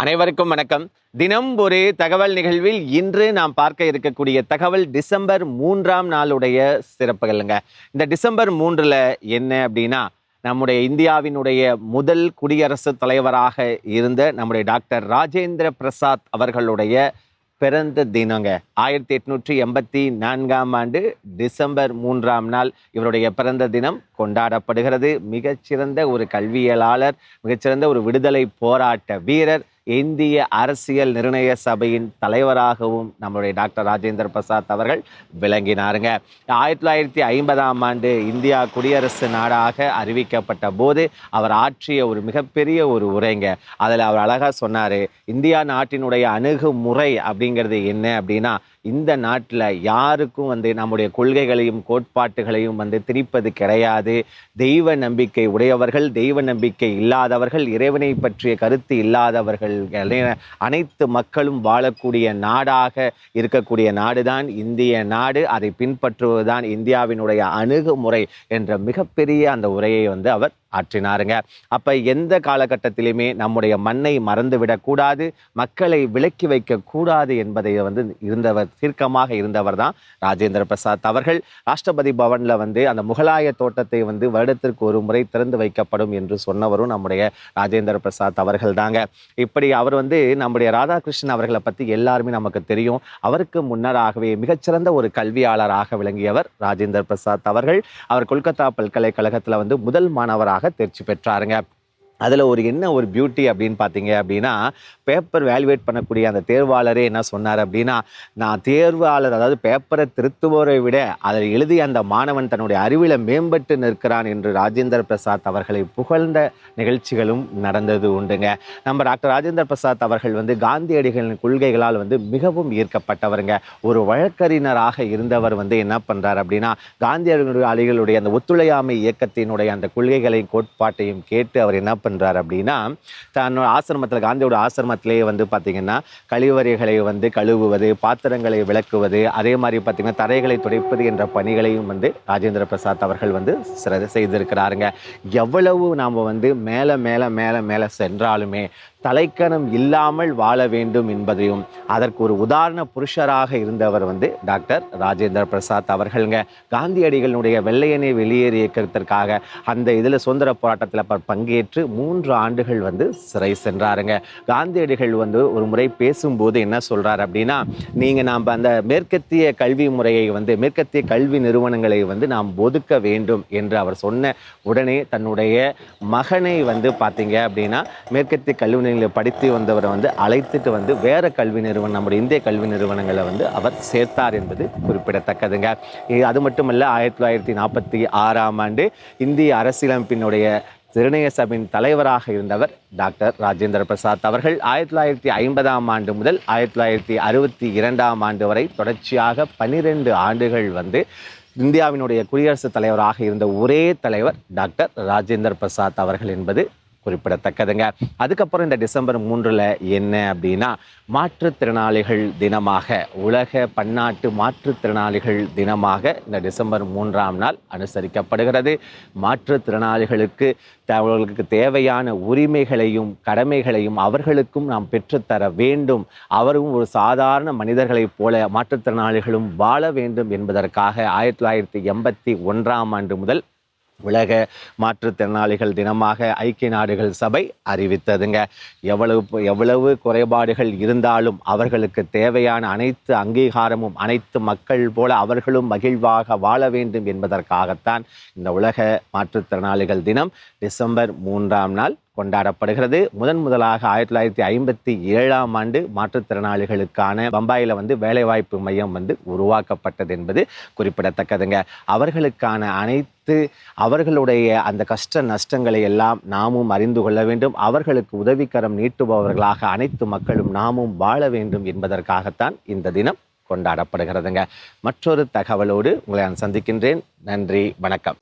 அனைவருக்கும் வணக்கம். தினம் ஒரு தகவல் நிகழ்வில் இன்று நாம் பார்க்க இருக்கக்கூடிய தகவல் டிசம்பர் மூன்றாம் நாளுடைய சிறப்புகள்ங்க. இந்த டிசம்பர் மூன்றில் என்ன அப்படின்னா நம்முடைய இந்தியாவினுடைய முதல் குடியரசுத் தலைவராக இருந்த நம்முடைய டாக்டர் ராஜேந்திர பிரசாத் அவர்களுடைய பிறந்த தினங்க. ஆயிரத்தி எட்நூற்றி எண்பத்தி நான்காம் ஆண்டு டிசம்பர் மூன்றாம் நாள் இவருடைய பிறந்த தினம் கொண்டாடப்படுகிறது. மிகச்சிறந்த ஒரு கல்வியலாளர் மிகச்சிறந்த ஒரு விடுதலை போராட்ட வீரர் இந்திய அரசியல் நிர்ணய சபையின் தலைவராகவும் நம்மளுடைய டாக்டர் ராஜேந்திர பிரசாத் அவர்கள் விளங்கினாருங்க. ஆயிரத்தி தொள்ளாயிரத்தி ஐம்பதாம் ஆண்டு இந்தியா குடியரசு நாடாக அறிவிக்கப்பட்ட போது அவர் ஆற்றிய ஒரு மிகப்பெரிய ஒரு உரைங்க. அதில் அவர் அழகாக சொன்னார் இந்தியா நாட்டினுடைய அணுகுமுறை அப்படிங்கிறது என்ன அப்படின்னா இந்த நாட்டில் யாருக்கும் வந்து நம்முடைய கொள்கைகளையும் கோட்பாட்டுகளையும் வந்து திரிப்பது கிடையாது. தெய்வ நம்பிக்கை உடையவர்கள் தெய்வ நம்பிக்கை இல்லாதவர்கள் இறைவனை பற்றிய கருத்து இல்லாதவர்கள் அனைத்து மக்களும் வாழக்கூடிய நாடாக இருக்கக்கூடிய நாடுதான் இந்திய நாடு. அதை பின்பற்றுவதுதான் இந்தியாவினுடைய அணுகுமுறை என்ற மிகப்பெரிய அந்த உரையை வந்து அவர் ஆற்றினாருங்க. அப்ப எந்த காலகட்டத்திலுமே நம்முடைய மண்ணை மறந்து விடக்கூடாது மக்களை விலக்கி வைக்க கூடாது என்பதை வந்து இருந்தவர் தீர்க்கமாக இருந்தவர் தான் ராஜேந்திர பிரசாத் அவர்கள். ராஷ்டிரபதி பவன்ல வந்து அந்த முகலாய தோட்டத்தை வந்து வருடத்திற்கு ஒரு முறை திறந்து வைக்கப்படும் என்று சொன்னவரும் நம்முடைய ராஜேந்திர பிரசாத் அவர்கள் தாங்க. இப்படி அவர் வந்து நம்முடைய ராதாகிருஷ்ணன் அவர்களை பத்தி எல்லாருமே நமக்கு தெரியும். அவருக்கு முன்னராகவே மிகச்சிறந்த ஒரு கல்வியாளராக விளங்கியவர் ராஜேந்திர பிரசாத் அவர்கள். அவர் கொல்கத்தா பல்கலைக்கழகத்தில் வந்து முதல் மாணவராக தேர்ச்சி பெற்றாருங்க. அதில் ஒரு என்ன ஒரு பியூட்டி அப்படின்னு பார்த்தீங்க அப்படின்னா பேப்பர் வேல்யூவேட் பண்ணக்கூடிய அந்த தேர்வாளரே என்ன சொன்னார் அப்படின்னா நான் தேர்வாளர் அதாவது பேப்பரை திருத்துவோரை விட அதில் எழுதிய அந்த மாணவன் தன்னுடைய அறிவில் மேம்பட்டு நிற்கிறான் என்று ராஜேந்திர பிரசாத் அவர்களை புகழ்ந்த நிகழ்ச்சிகளும் நடந்தது உண்டுங்க. நம்ம டாக்டர் ராஜேந்திர பிரசாத் அவர்கள் வந்து காந்தியடிகளின் கொள்கைகளால் வந்து மிகவும் ஈர்க்கப்பட்டவருங்க. ஒரு வழக்கறிஞராக இருந்தவர் வந்து என்ன பண்ணுறார் அப்படின்னா காந்தியடிகளுடைய அந்த ஒத்துழையாமை இயக்கத்தினுடைய அந்த கொள்கைகளையும் கோட்பாட்டையும் கேட்டு அவர் என்ன பண்ணுறார் அப்படின்னா தன்னோட ஆசிரமத்தில் காந்தியோட ஆசிரமத்திலேயே வந்து பார்த்திங்கன்னா கழிவறைகளை வந்து கழுவுவது பாத்திரங்களை விளக்குவது அதே மாதிரி பார்த்திங்கன்னா தரைகளை துடைப்பது என்ற பணிகளையும் வந்து ராஜேந்திர பிரசாத் அவர்கள் வந்து சிற செய்திருக்கிறாருங்க. எவ்வளவு நாம் வந்து மேலே மேலே மேலே மேலே சென்றாலுமே தலைக்கணம் இல்லாமல் வாழ வேண்டும் என்பதையும் அதற்கு ஒரு உதாரண புருஷராக இருந்தவர் வந்து டாக்டர் ராஜேந்திர பிரசாத் அவர்களுங்க. காந்தியடிகளுடைய வெள்ளையனை வெளியேறி இயக்கத்திற்காக அந்த இதில் சுதந்திர போராட்டத்தில் பங்கேற்று மூன்று ஆண்டுகள் வந்து சிறை சென்றாருங்க. காந்தியடிகள் வந்து ஒரு முறை பேசும்போது என்ன சொல்கிறார் அப்படின்னா நீங்கள் நாம் அந்த மேற்கத்திய கல்வி முறையை வந்து மேற்கத்திய கல்வி நிறுவனங்களை வந்து நாம் ஒதுக்க வேண்டும் என்று அவர் சொன்ன உடனே தன்னுடைய மகனை வந்து பார்த்தீங்க அப்படின்னா மேற்கத்திய கல்வி நிலையில் படித்து வந்தவரை வந்து அழைத்துட்டு வந்து வேறு கல்வி நிறுவனம் நம்முடைய இந்திய கல்வி நிறுவனங்களை வந்து அவர் சேர்த்தார் என்பது குறிப்பிடத்தக்கதுங்க. அது மட்டுமல்ல ஆயிரத்தி தொள்ளாயிரத்தி நாற்பத்தி ஆறாம் ஆண்டு இந்திய அரசியலமைப்பினுடைய நிர்ணய சபையின் தலைவராக இருந்தவர் டாக்டர் ராஜேந்திர பிரசாத் அவர்கள் ஆயிரத்தி தொள்ளாயிரத்தி ஐம்பதாம் ஆண்டு முதல் ஆயிரத்தி தொள்ளாயிரத்தி அறுபத்தி இரண்டாம் ஆண்டு வரை தொடர்ச்சியாக பன்னிரெண்டு ஆண்டுகள் வந்து இந்தியாவினுடைய குடியரசுத் தலைவராக இருந்த ஒரே தலைவர் டாக்டர் ராஜேந்திர பிரசாத் அவர்கள் என்பது குறிப்பிடத்தக்கதுங்க. அதுக்கப்புறம் இந்த டிசம்பர் மூன்றில் என்ன அப்படின்னா மாற்றுத்திறனாளிகள் தினமாக உலக பன்னாட்டு மாற்றுத்திறனாளிகள் தினமாக இந்த டிசம்பர் மூன்றாம் நாள் அனுசரிக்கப்படுகிறது. மாற்றுத்திறனாளிகளுக்கு அவர்களுக்கு தேவையான உரிமைகளையும் கடமைகளையும் அவர்களுக்கும் நாம் பெற்றுத்தர வேண்டும். அவரும் ஒரு சாதாரண மனிதர்களைப் போல மாற்றுத்திறனாளிகளும் வாழ வேண்டும் என்பதற்காக ஆயிரத்தி தொள்ளாயிரத்தி எண்பத்தி ஒன்றாம் ஆண்டு முதல் உலக மாற்றுத்திறனாளிகள் தினமாக ஐக்கிய நாடுகள் சபை அறிவித்ததுங்க. எவ்வளவு எவ்வளவு குறைபாடுகள் இருந்தாலும் அவர்களுக்கு தேவையான அனைத்து அங்கீகாரமும் அனைத்து மக்கள் போல அவர்களும் மகிழ்வாக வாழ வேண்டும் என்பதற்காகத்தான் இந்த உலக மாற்றுத்திறனாளிகள் தினம் டிசம்பர் மூன்றாம் நாள் கொண்டாடப்படுகிறது. முதன் முதலாக ஆயிரத்தி தொள்ளாயிரத்தி ஐம்பத்தி ஏழாம் ஆண்டு மாற்றுத்திறனாளிகளுக்கான பம்பாயில் வந்து வேலைவாய்ப்பு மையம் வந்து உருவாக்கப்பட்டது என்பது குறிப்பிடத்தக்கதுங்க. அவர்களுக்கான அனைத்து அவர்களுடைய அந்த கஷ்ட நஷ்டங்களை எல்லாம் நாமும் அறிந்து கொள்ள வேண்டும். அவர்களுக்கு உதவிக்கரம் நீட்டுபவர்களாக அனைத்து மக்களும் நாமும் வாழ வேண்டும் என்பதற்காகத்தான் இந்த தினம் கொண்டாடப்படுகிறதுங்க. மற்றொரு தகவலோடு உங்களை நான் சந்திக்கின்றேன். நன்றி வணக்கம்.